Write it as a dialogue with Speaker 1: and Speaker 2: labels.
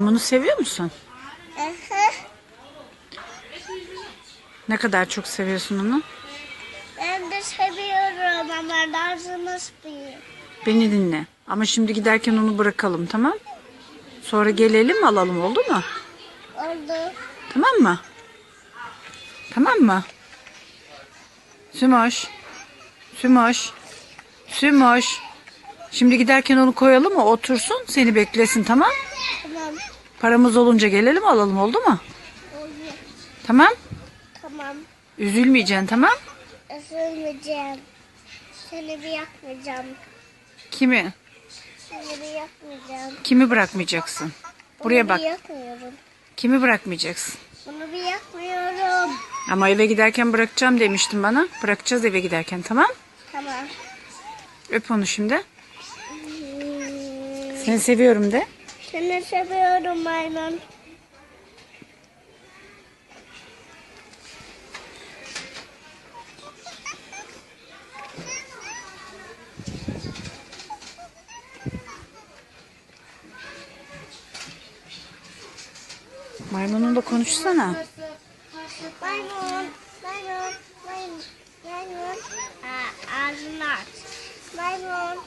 Speaker 1: Bunu seviyor musun? Ne kadar çok seviyorsun onu?
Speaker 2: ben de seviyorum ama lazımız büyük.
Speaker 1: Beni dinle. Ama şimdi giderken onu bırakalım tamam? Sonra gelelim alalım oldu mu?
Speaker 2: Oldu.
Speaker 1: Tamam mı? Tamam mı? Sümoş. Sümoş. Sümoş. Şimdi giderken onu koyalım mı? Otursun seni beklesin tamam?
Speaker 2: Tamam.
Speaker 1: Paramız olunca gelelim alalım oldu mu?
Speaker 2: Oldu.
Speaker 1: Tamam?
Speaker 2: Tamam.
Speaker 1: Üzülmeyeceksin tamam?
Speaker 2: Üzülmeyeceğim. Seni bir yakmayacağım.
Speaker 1: Kimi?
Speaker 2: Seni bir yakmayacağım.
Speaker 1: Kimi bırakmayacaksın? Buraya
Speaker 2: Bunu
Speaker 1: bak.
Speaker 2: bir yakmıyorum.
Speaker 1: Kimi bırakmayacaksın?
Speaker 2: Bunu bir yakmıyorum.
Speaker 1: Ama eve giderken bırakacağım demiştin bana. Bırakacağız eve giderken tamam?
Speaker 2: Tamam.
Speaker 1: Öp onu şimdi. Seni seviyorum de.
Speaker 2: Seni seviyorum maymun.
Speaker 1: Maymununla konuşsana.
Speaker 2: Maymun. Maymun. Maymun. Maymun. Ağzını aç. Maymun.